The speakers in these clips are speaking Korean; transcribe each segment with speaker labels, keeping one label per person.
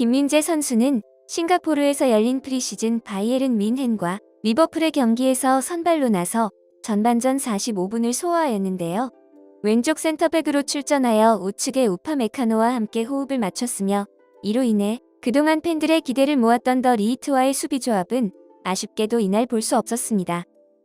Speaker 1: 김민재 선수는 싱가포르에서 열린 프리시즌 바이에른 민헨과 리버풀의 경기에서 선발로 나서 전반전 45분을 소화하였는데요. 왼쪽 센터백으로 출전하여 우측의 우파 메카노와 함께 호흡을 맞췄으며 이로 인해 그동안 팬들의 기대를 모았던 더 리히트와의 수비 조합은 아쉽게도 이날 볼 수 없었습니다.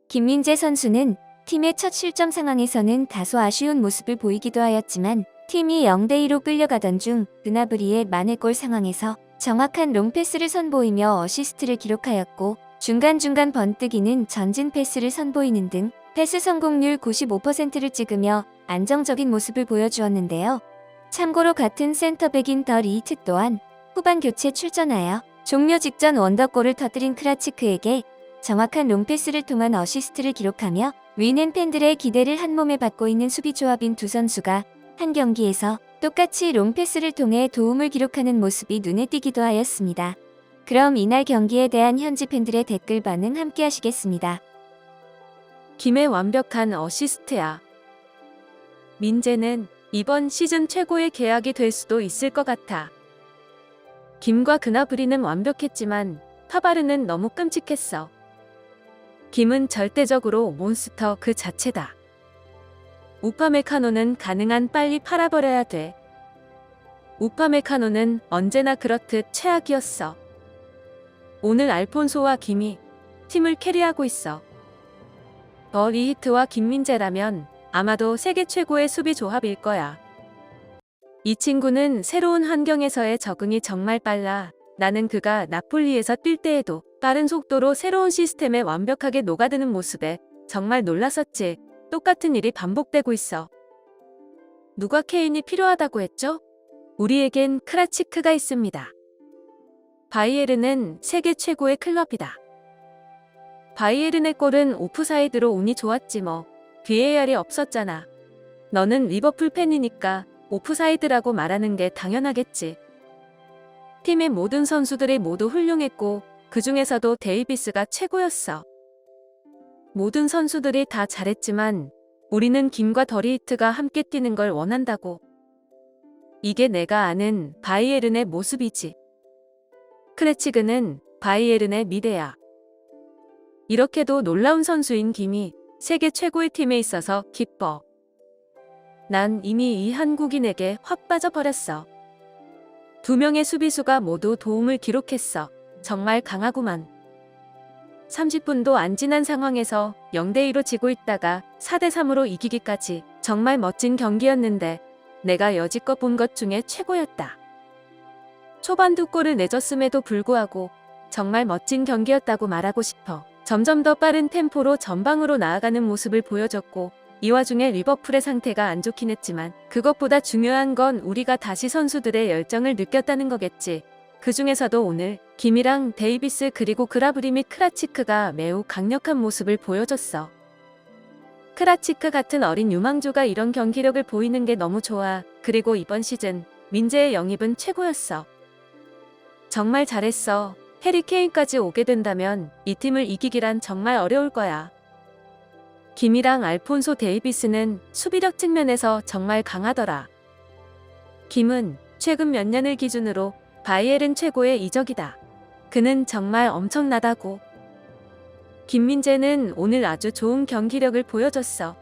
Speaker 1: 김민재 선수는 팀의 첫 실점 상황에서는 다소 아쉬운 모습을 보이기도 하였지만 팀이 0대2로 끌려가던 중 그나브리의 만회골 상황에서 정확한 롱패스를 선보이며 어시스트를 기록하였고 중간중간 번뜩이는 전진 패스를 선보이는 등 패스 성공률 95%를 찍으며 안정적인 모습을 보여주었는데요. 참고로 같은 센터백인 더 리히트 또한 후반 교체 출전하여 종료 직전 원더골을 터뜨린 크라치크에게 정확한 롱패스를 통한 어시스트를 기록하며 위넨 팬들의 기대를 한몸에 받고 있는 수비 조합인 두 선수가 한 경기에서 똑같이 롱패스를 통해 도움을 기록하는 모습이 눈에 띄기도 하였습니다. 그럼 이날 경기에 대한 현지 팬들의 댓글 반응 함께 하시겠습니다.
Speaker 2: 김의 완벽한 어시스트야. 민재는 이번 시즌 최고의 계약이 될 수도 있을 것 같아. 김과 그나브리는 완벽했지만 파바르는 너무 끔찍했어. 김은 절대적으로 몬스터 그 자체다. 우파메카노는 가능한 빨리 팔아버려야 돼. 우파메카노는 언제나 그렇듯 최악이었어. 오늘 알폰소와 김이 팀을 캐리하고 있어. 더 리히트와 김민재라면 아마도 세계 최고의 수비 조합일 거야. 이 친구는 새로운 환경에서의 적응이 정말 빨라. 나는 그가 나폴리에서 뛸 때에도 빠른 속도로 새로운 시스템에 완벽하게 녹아드는 모습에 정말 놀랐었지. 똑같은 일이 반복되고 있어. 누가 케인이 필요하다고 했죠? 우리에겐 크라치크가 있습니다. 바이에른은 세계 최고의 클럽이다. 바이에른의 골은 오프사이드로 운이 좋았지 뭐. VAR이 없었잖아. 너는 리버풀 팬이니까 오프사이드라고 말하는 게 당연하겠지. 팀의 모든 선수들이 모두 훌륭했고 그 중에서도 데이비스가 최고였어. 모든 선수들이 다 잘했지만 우리는 김과 더리히트가 함께 뛰는 걸 원한다고. 이게 내가 아는 바이에른의 모습이지. 크레치그는 바이에른의 미래야. 이렇게도 놀라운 선수인 김이 세계 최고의 팀에 있어서 기뻐. 난 이미 이 한국인에게 확 빠져버렸어. 두 명의 수비수가 모두 도움을 기록했어. 정말 강하구만. 30분도 안 지난 상황에서 0대2로 지고 있다가 4대3으로 이기기까지 정말 멋진 경기였는데 내가 여지껏 본 것 중에 최고였다. 초반 두 골을 내줬음에도 불구하고 정말 멋진 경기였다고 말하고 싶어. 점점 더 빠른 템포로 전방으로 나아가는 모습을 보여줬고 이 와중에 리버풀의 상태가 안 좋긴 했지만 그것보다 중요한 건 우리가 다시 선수들의 열정을 느꼈다는 거겠지. 그 중에서도 오늘 김이랑 데이비스 그리고 그라브리 및 크라치크가 매우 강력한 모습을 보여줬어. 크라치크 같은 어린 유망주가 이런 경기력을 보이는 게 너무 좋아. 그리고 이번 시즌 민재의 영입은 최고였어. 정말 잘했어. 해리 케인까지 오게 된다면 이 팀을 이기기란 정말 어려울 거야. 김이랑 알폰소 데이비스는 수비력 측면에서 정말 강하더라. 김은 최근 몇 년을 기준으로 바이에른 최고의 이적이다. 그는 정말 엄청나다고. 김민재는 오늘 아주 좋은 경기력을 보여줬어.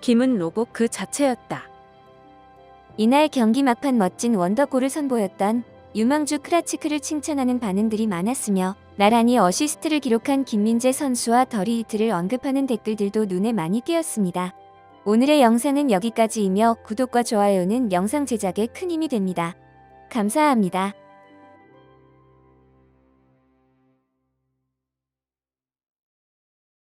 Speaker 2: 김은 로봇 그 자체였다.
Speaker 1: 이날 경기 막판 멋진 원더골을 선보였던 유망주 크라치크를 칭찬하는 반응들이 많았으며 나란히 어시스트를 기록한 김민재 선수와 더리히트를 언급하는 댓글들도 눈에 많이 띄었습니다. 오늘의 영상은 여기까지이며 구독과 좋아요는 영상 제작에 큰 힘이 됩니다. 감사합니다.